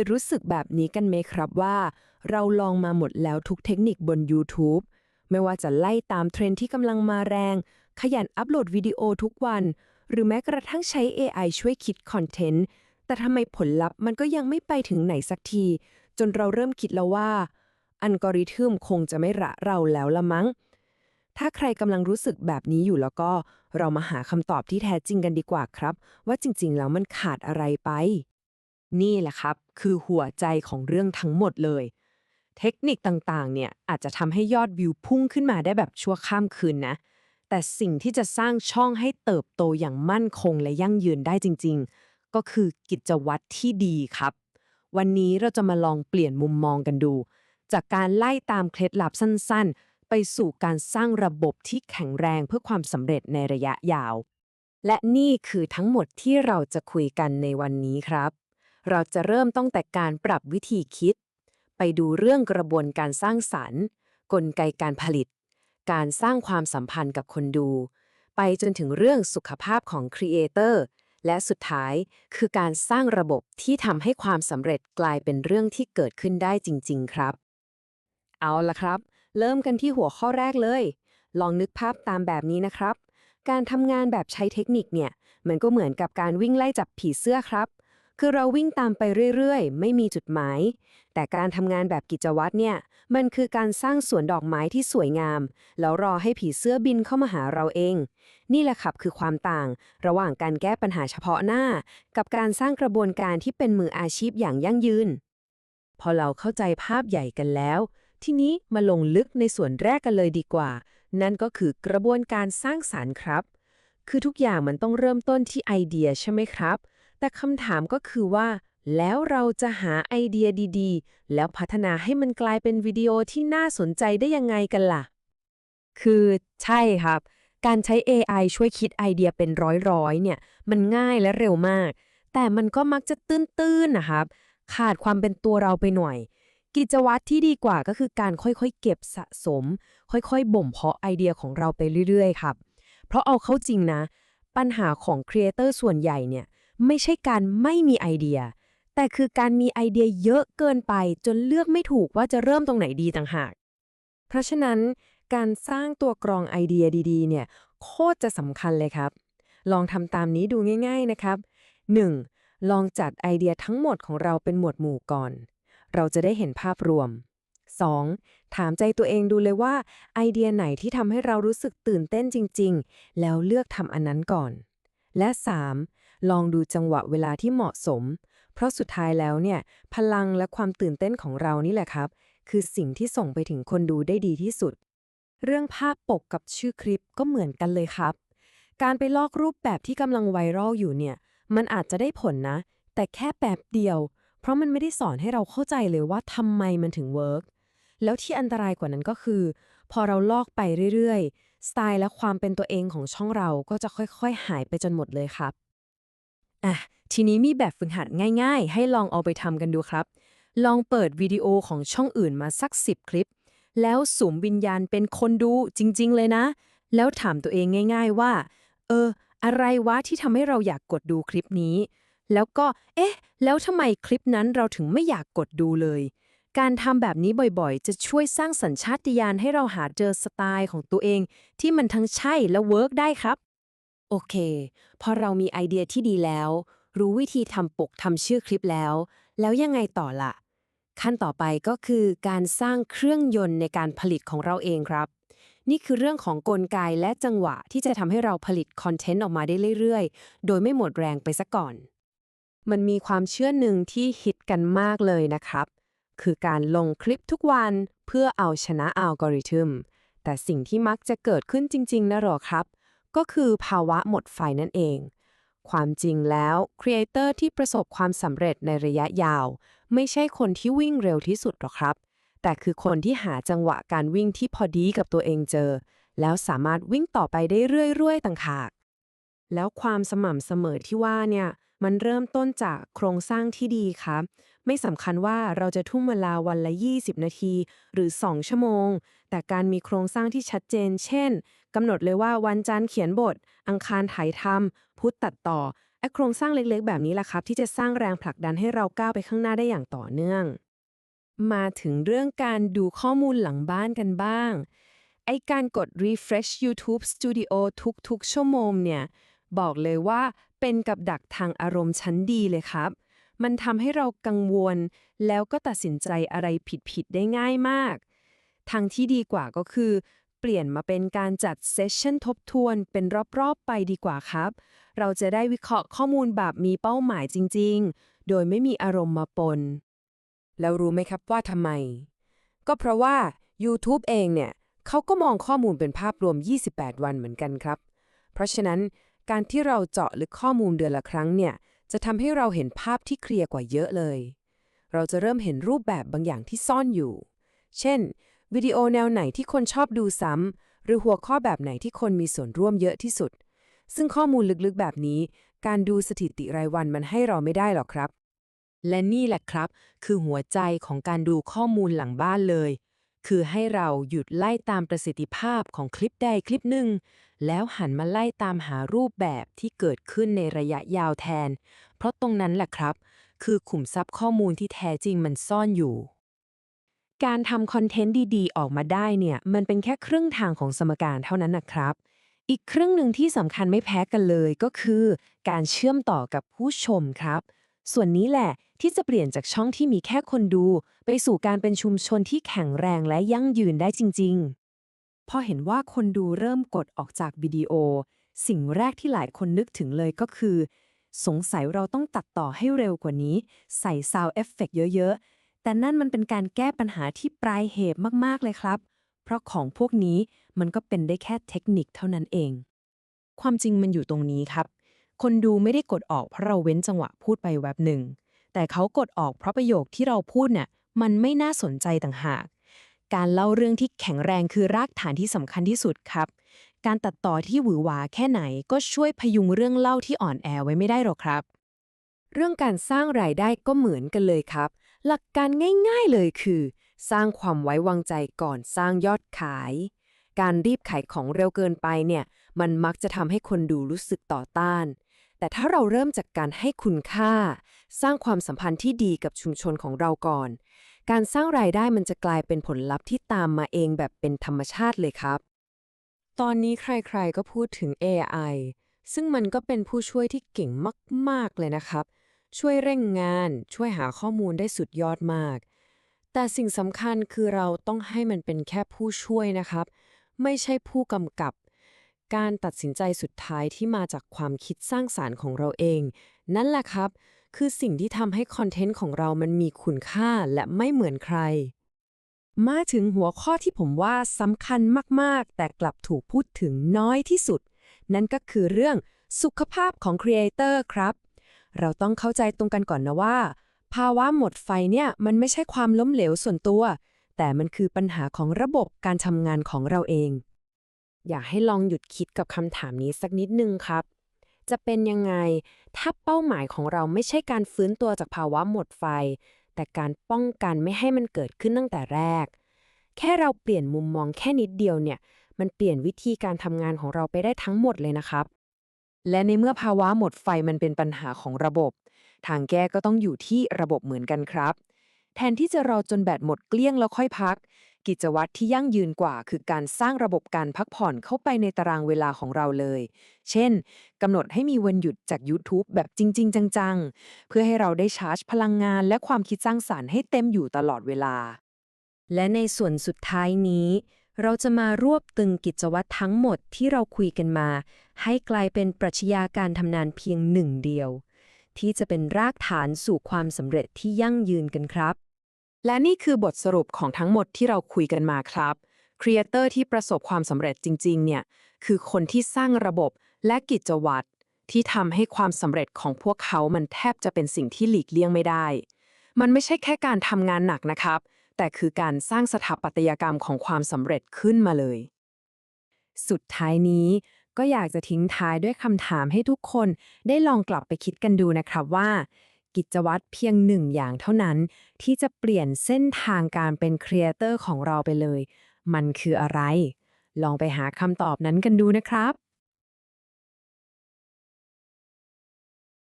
ยรู้สึกแบบนี้กันไหมครับว่า เราลองมาหมดแล้วทุกเทคนิคบน YouTube ไม่ว่าจะไล่ตามเทรนที่กำลังมาแรง ขยันอัปโหลดวิดีโอทุกวัน หรือแม้กระทั่งใช้ AI ช่วยคิดคอนเทนต์ แต่ทำไมผลลัพธ์มันก็ยังไม่ไปถึงไหนสักที จนเราเริ่มคิดแล้วว่า อัลกอริทึมคงจะไม่ระเราแล้วละมั้ง ถ้าใครกำลังรู้สึกแบบนี้อยู่แล้วก็ เรามาหาคำตอบที่แท้จริงกันดีกว่าครับ ว่าจริงๆแล้วมันขาดอะไรไป นี่แหละครับ คือหัวใจของเรื่องทั้งหมดเลย เทคนิคต่างๆ เนี่ยอาจจะทำให้ยอดวิวพุ่งขึ้นมาได้แบบชั่วข้ามคืนนะ แต่สิ่งที่จะสร้างช่องให้เติบโตอย่างมั่นคงและยั่งยืนได้จริง ๆ ก็คือกิจวัตรที่ดีครับ วันนี้เราจะมาลองเปลี่ยนมุมมองกันดู จากการไล่ตามเคล็ดลับสั้น ๆ ไปสู่การสร้างระบบที่แข็งแรงเพื่อความสำเร็จในระยะยาว และนี่คือทั้งหมดที่เราจะคุยกันในวันนี้ครับ เราจะเริ่มตั้งแต่การปรับวิธีคิด ไปดูเรื่องกระบวนการสร้างสรรค์ กลไกการผลิต การสร้างความสัมพันธ์กับคนดู ไปจนถึงเรื่องสุขภาพของครีเอเตอร์และสุดท้ายคือการสร้างระบบที่ทำให้ความสำเร็จกลายเป็นเรื่องที่เกิดขึ้นได้จริง ๆ ครับ เอาละครับ เริ่มกันที่หัวข้อแรกเลย ลองนึกภาพตามแบบนี้นะครับ การทำงานแบบใช้เทคนิคเนี่ย มันก็เหมือนกับการวิ่งไล่จับผีเสื้อครับ คือเราวิ่งตามไปเรื่อยๆ ไม่มีจุดหมาย แต่การทำงานแบบกิจวัตรเนี่ย มันคือการสร้างสวนดอกไม้ที่สวยงาม แล้วรอให้ผีเสื้อบินเข้ามาหาเราเอง นี่แหละครับคือความต่าง ระหว่างการแก้ปัญหาเฉพาะหน้า กับการสร้างกระบวนการที่เป็นมืออาชีพอย่างยั่งยืน พอเราเข้าใจภาพใหญ่กันแล้ว ทีนี้มาลงลึกในส่วนแรกกันเลยดีกว่า นั่นก็คือกระบวนการสร้างสารรค์ครับ คือทุกอย่างมันต้องเริ่มต้นที่ไอเดียใช่ไหมครับ แต่คำถามก็คือว่า แล้วเราจะหาไอเดียดีๆ แล้วพัฒนาให้มันกลายเป็นวิดีโอที่น่าสนใจได้ยังไงกันล่ะ คือใช่ครับ การใช้ AI ช่วยคิดไอเดียเป็นร้อยๆเนี่ย มันง่ายและเร็วมาก แต่มันก็มักจะตื้นๆนะครับ ขาดความเป็นตัวเราไปหน่อย กิจวัตรที่ดีกว่าก็คือการค่อยๆ เก็บสะสม ค่อยๆ บ่มเพาะไอเดียของเราไปเรื่อยๆ ครับ เพราะเอาเข้าจริงนะ ปัญหาของครีเอเตอร์ส่วนใหญ่เนี่ย ไม่ใช่การไม่มีไอเดีย แต่คือการมีไอเดียเยอะเกินไปจนเลือกไม่ถูกว่าจะเริ่มตรงไหนดีต่างหาก เพราะฉะนั้นการสร้างตัวกรองไอเดียดีๆ เนี่ยโคตรจะสำคัญเลยครับ ลองทำตามนี้ดูง่าย ๆนะครับ 1. ลองจัดไอเดียทั้งหมดของเราเป็นหมวดหมู่ก่อน เราจะได้เห็นภาพรวม 2. ถามใจตัวเองดูเลยว่า ไอเดียไหนที่ทำให้เรารู้สึกตื่นเต้นจริง ๆ แล้วเลือกทำอันนั้นก่อน และ 3. ลองดูจังหวะเวลาที่เหมาะสม เพราะสุดท้ายแล้วเนี่ย พลังและความตื่นเต้นของเรานี่แหละครับ คือสิ่งที่ส่งไปถึงคนดูได้ดีที่สุด เรื่องภาพปกกับชื่อคลิปก็เหมือนกันเลยครับ การไปลอกรูปแบบที่กำลังไวรัลอยู่เนี่ย มันอาจจะได้ผลนะ แต่แค่แบบเดียว เพราะมันไม่ได้สอนให้เราเข้าใจเลยว่าทำไมมันถึงเวิร์กแล้วที่อันตรายกว่านั้นก็คือ พอเราลอกไปเรื่อยๆ สไตล์และความเป็นตัวเองของช่องเราก็จะค่อยๆ หายไปจนหมดเลยครับ อะทีนี้มีแบบฝึกหัดง่ายๆ ให้ลองเอาไปทำกันดูครับ ลองเปิดวิดีโอของช่องอื่นมาสัก 10 คลิป แล้วสูมวิญญาณเป็นคนดูจริงๆเลยนะ แล้วถามตัวเองง่าย ๆว่า เออ อะไรวะที่ทำให้เราอยากกดดูคลิปนี้ แล้วก็ เอ๊ะ แล้วทำไมคลิปนั้นเราถึงไม่อยากกดดูเลย การทำแบบนี้บ่อยๆ จะช่วยสร้างสัญชาตญาณให้เราหาเจอสไตล์ของตัวเอง ที่มันทั้งใช่และเวิร์กได้ครับ โอเค พอเรามีไอเดียที่ดีแล้ว รู้วิธีทำปกทำชื่อคลิปแล้ว แล้วยังไงต่อล่ะ ขั้นต่อไปก็คือการสร้างเครื่องยนต์ในการผลิตของเราเองครับ นี่คือเรื่องของกลไกและจังหวะที่จะทำให้เราผลิตคอนเทนต์ออกมาได้เรื่อยๆ โดยไม่หมดแรงไปซะก่อน มันมีความเชื่อหนึ่งที่ฮิตกันมากเลยนะครับ คือการลงคลิปทุกวันเพื่อเอาชนะอัลกอริทึมแต่สิ่งที่มักจะเกิดขึ้นจริง ๆนะหรอครับ ก็คือภาวะหมดไฟนั่นเอง ความจริงแล้วครีเอเตอร์ที่ประสบความสำเร็จในระยะยาว ไม่ใช่คนที่วิ่งเร็วที่สุดหรอกครับ แต่คือคนที่หาจังหวะการวิ่งที่พอดีกับตัวเองเจอ แล้วสามารถวิ่งต่อไปได้เรื่อยๆ ต่างหาก แล้วความสม่ำเสมอที่ว่าเนี่ยมันเริ่มต้นจากโครงสร้างที่ดีครับไม่สำคัญว่าเราจะทุ่มเวลาวันละ 20 นาที หรือ 2 ชั่วโมง แต่การมีโครงสร้างที่ชัดเจน เช่น กำหนดเลยว่าวันจันทร์เขียนบท อังคารถ่ายทำพุธตัดต่อไอ้โครงสร้างเล็กๆ แบบนี้แหละครับ ที่จะสร้างแรงผลักดันให้เราก้าวไปข้างหน้าได้อย่างต่อเนื่อง มาถึงเรื่องการดูข้อมูลหลังบ้านกันบ้าง ไอการกด refresh YouTube Studio ทุกๆ ชั่วโมงเนี่ย บอกเลยว่าเป็นกับดักทางอารมณ์ชั้นดีเลยครับ มันทำให้เรากังวล แล้วก็ตัดสินใจอะไรผิดๆ ได้ง่ายมาก ทางที่ดีกว่าก็คือ เปลี่ยนมาเป็นการจัดเซสชั่นทบทวนเป็นรอบๆไปดีกว่าครับ เราจะได้วิเคราะห์ข้อมูลแบบมีเป้าหมายจริงๆ โดยไม่มีอารมณ์มาปน แล้วรู้ไหมครับว่าทำไม ก็เพราะว่า YouTube เองเนี่ยเขาก็มองข้อมูลเป็นภาพรวม 28 วันเหมือนกันครับ เพราะฉะนั้นการที่เราเจาะลึกข้อมูลเดือนละครั้งเนี่ยจะทำให้เราเห็นภาพที่เคลียร์กว่าเยอะเลย เราจะเริ่มเห็นรูปแบบบางอย่างที่ซ่อนอยู่ เช่น วิดีโอแนวไหนที่คนชอบดูซ้ำ หรือหัวข้อแบบไหนที่คนมีส่วนร่วมเยอะที่สุด ซึ่งข้อมูลลึกๆแบบนี้ การดูสถิติรายวันมันให้เราไม่ได้หรอกครับ และนี่แหละครับ คือหัวใจของการดูข้อมูลหลังบ้านเลย คือให้เราหยุดไล่ตามประสิทธิภาพของคลิปใดคลิปหนึ่ง แล้วหันมาไล่ตามหารูปแบบที่เกิดขึ้นในระยะยาวแทน เพราะตรงนั้นแหละครับ คือขุมทรัพย์ข้อมูลที่แท้จริงมันซ่อนอยู่ การทำคอนเทนต์ดีๆ ออกมาได้เนี่ย มันเป็นแค่ครึ่งทางของสมการเท่านั้นนะครับ อีกครึ่งหนึ่งที่สำคัญไม่แพ้กันเลยก็คือ การเชื่อมต่อกับผู้ชมครับ ส่วนนี้แหละที่จะเปลี่ยนจากช่องที่มีแค่คนดู ไปสู่การเป็นชุมชนที่แข็งแรงและยั่งยืนได้จริง ๆ พอเห็นว่าคนดูเริ่มกดออกจากวิดีโอ สิ่งแรกที่หลายคนนึกถึงเลยก็คือ สงสัยเราต้องตัดต่อให้เร็วกว่านี้ ใส่ซาวเอฟเฟกเยอะ ๆ แต่นั่นมันเป็นการแก้ปัญหาที่ปลายเหตุมากๆเลยครับ เพราะของพวกนี้มันก็เป็นได้แค่เทคนิคเท่านั้นเอง ความจริงมันอยู่ตรงนี้ครับ คนดูไม่ได้กดออกเพราะเราเว้นจังหวะพูดไปแวบหนึ่ง แต่เขากดออกเพราะประโยคที่เราพูดเนี่ยมันไม่น่าสนใจต่างหาก การเล่าเรื่องที่แข็งแรงคือรากฐานที่สำคัญที่สุดครับ การตัดต่อที่หวือหวาแค่ไหนก็ช่วยพยุงเรื่องเล่าที่อ่อนแอไว้ไม่ได้หรอกครับ เรื่องการสร้างรายได้ก็เหมือนกันเลยครับ หลักการง่ายๆเลยคือ สร้างความไว้วางใจก่อนสร้างยอดขาย การรีบขายของเร็วเกินไปเนี่ย มันมักจะทำให้คนดูรู้สึกต่อต้าน แต่ถ้าเราเริ่มจากการให้คุณค่า สร้างความสัมพันธ์ที่ดีกับชุมชนของเราก่อน การสร้างรายได้มันจะกลายเป็นผลลัพธ์ที่ตามมาเองแบบเป็นธรรมชาติเลยครับ ตอนนี้ใครๆก็พูดถึง AI ซึ่งมันก็เป็นผู้ช่วยที่เก่งมาก ๆ เลยนะครับ ช่วยเร่งงาน ช่วยหาข้อมูลได้สุดยอดมาก แต่สิ่งสำคัญคือเราต้องให้มันเป็นแค่ผู้ช่วยนะครับ ไม่ใช่ผู้กำกับ การตัดสินใจสุดท้ายที่มาจากความคิดสร้างสารรค์ของเราเอง นั่นแหละครับ คือสิ่งที่ทำให้คอนเทนต์ของเรามันมีคุณค่าและไม่เหมือนใคร มาถึงหัวข้อที่ผมว่าสำคัญมาก ๆ แต่กลับถูกพูดถึงน้อยที่สุด นั่นก็คือเรื่องสุขภาพของครีเอเตอร์ครับ เราต้องเข้าใจตรงกันก่อนนะว่า ภาวะหมดไฟเนี่ยมันไม่ใช่ความล้มเหลวส่วนตัว แต่มันคือปัญหาของระบบการทำงานของเราเอง อยากให้ลองหยุดคิดกับคำถามนี้สักนิดนึงครับ จะเป็นยังไง ถ้าเป้าหมายของเราไม่ใช่การฟื้นตัวจากภาวะหมดไฟ แต่การป้องกันไม่ให้มันเกิดขึ้นตั้งแต่แรก แค่เราเปลี่ยนมุมมองแค่นิดเดียวเนี่ย มันเปลี่ยนวิธีการทำงานของเราไปได้ทั้งหมดเลยนะครับ และในเมื่อภาวะหมดไฟมันเป็นปัญหาของระบบ ทางแก้ก็ต้องอยู่ที่ระบบเหมือนกันครับ แทนที่จะรอจนแบตหมดเกลี้ยงแล้วค่อยพัก กิจวัตรที่ยั่งยืนกว่า คือการสร้างระบบการพักผ่อนเข้าไปในตารางเวลาของเราเลย เช่นกำหนดให้มีวันหยุดจาก YouTube แบบจริง ๆ จัง ๆ เพื่อให้เราได้ชาร์จพลังงาน และความคิดสร้างสารรค์ให้เต็มอยู่ตลอดเวลา และในส่วนสุดท้ายนี้ เราจะมารวบตึงกิจวัตรทั้งหมดที่เราคุยกันมา ให้กลายเป็นปรัชญาการทำงานเพียงหนึ่งเดียว ที่จะเป็นรากฐานสู่ความสำเร็จที่ยั่งยืนกันครับ และนี่คือบทสรุปของทั้งหมดที่เราคุยกันมาครับครีเอเตอร์ที่ประสบความสำเร็จจริง ๆ เนี่ยคือคนที่สร้างระบบและกิจวัตรที่ทำให้ความสำเร็จของพวกเขามันแทบจะเป็นสิ่งที่หลีกเลี่ยงไม่ได้ มันไม่ใช่แค่การทำงานหนักนะครับ แต่คือการสร้างสถาปัตยกรรมของความสำเร็จขึ้นมาเลย สุดท้ายนี้ ก็อยากจะทิ้งท้ายด้วยคำถามให้ทุกคน ได้ลองกลับไปคิดกันดูนะครับว่า กิจวัตรเพียงหนึ่งอย่างเท่านั้น ที่จะเปลี่ยนเส้นทางการเป็นครีเอเตอร์ของเราไปเลย มันคืออะไร ลองไปหาคำตอบนั้นกันดูนะครับ